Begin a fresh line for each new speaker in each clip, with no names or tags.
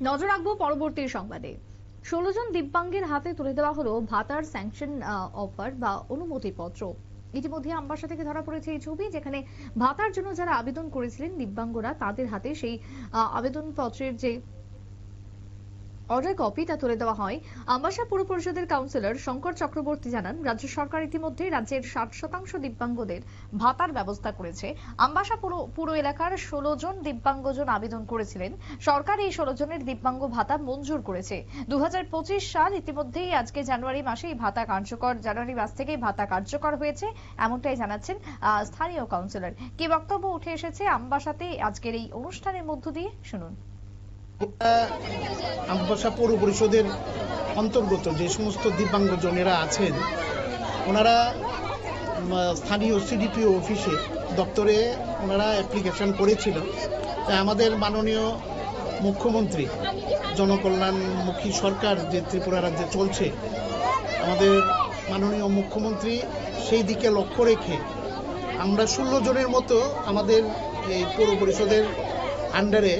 নজর রাখব পরবর্তী সংবাদে। ষোলো জন দিব্যাঙ্গের হাতে তুলে দেওয়া হলো ভাতার স্যাংশন অফার বা অনুমতি পত্র ইতিমধ্যে আমবাসা থেকে ধরা পড়েছে এই ছবি যেখানে ভাতার জন্য যারা আবেদন করেছিলেন দিব্যাঙ্গরা, তাদের হাতে সেই আবেদনপত্রের যে অর্ডার কপি তা তুলে দেওয়া হয়। আমবাসা পুর পরিষদের কাউন্সিলর শঙ্কর চক্রবর্তী জানান, রাজ্য সরকার ইতিমধ্যে রাজ্যের ষাট শতাংশ দিব্যাঙ্গদের ভাতার ব্যবস্থা করেছে। আমবাসা পুরো এলাকার ষোলো জন দিব্যাঙ্গজন আবেদন করেছিলেন। সরকার এই ষোলো জনের দিব্যাঙ্গ ভাতা মঞ্জুর করেছে। দু সাল ইতিমধ্যেই আজকে জানুয়ারি মাসে এই ভাতা কার্যকর, জানুয়ারি মাস থেকেই ভাতা কার্যকর হয়েছে, এমনটাই জানাচ্ছেন স্থানীয় কাউন্সিলর। কি বক্তব্য উঠে এসেছে আমবাসাতে আজকের এই অনুষ্ঠানের মধ্য দিয়ে? শুনুন।
আমবাসা পৌর পরিষদের অন্তর্গত যে সমস্ত দিব্যাঙ্গজনেরা আছেন, ওনারা স্থানীয় সিডিপিও অফিসে দপ্তরে ওনারা অ্যাপ্লিকেশন করেছিল তাই আমাদের মাননীয় মুখ্যমন্ত্রী, জনকল্যাণমুখী সরকার যে ত্রিপুরা রাজ্যে চলছে, আমাদের মাননীয় মুখ্যমন্ত্রী সেই দিকে লক্ষ্য রেখে আমরা ষোলো জনের মতো আমাদের এই পৌর পরিষদের আন্ডারে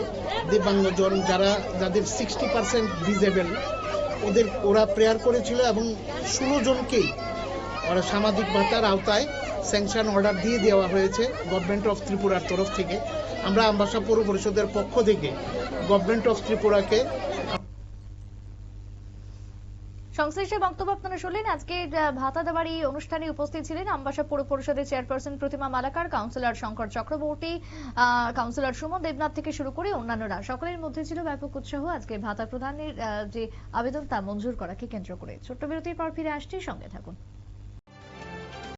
দিব্যাঙ্গজন যারা, যাদের সিক্সটি পার্সেন্ট ডিজেবল ওদের ওরা প্রেয়ার করেছিল এবং ষোলো জনকেই ওরা সামাজিক ভাতার আওতায় স্যাংশন অর্ডার দিয়ে দেওয়া হয়েছে গভর্নমেন্ট অফ ত্রিপুরার তরফ থেকে। আমরা আম্বাসা পৌর পরিষদের পক্ষ থেকে গভর্নমেন্ট অফ ত্রিপুরাকে
সংশ্লিষ্ট বক্তব্য আপনারা শুনলেন। আজকে ভাতা দেওয়ার এই অনুষ্ঠানে উপস্থিত ছিলেন আমবাসা পৌর পরিষদের chairperson Pratima Malakar, councillor Shankar Chakraborty councillor Suman Debnath থেকে শুরু করে অন্যান্যরা। সকলের মধ্যে ছিল ব্যাপক উৎসাহ আজকে ভাতা প্রদানের যে আবেদন তা মঞ্জুর করাকে কেন্দ্র করে। ছোট্ট বিরতির পর ফিরে আসছি, সঙ্গে থাকুন।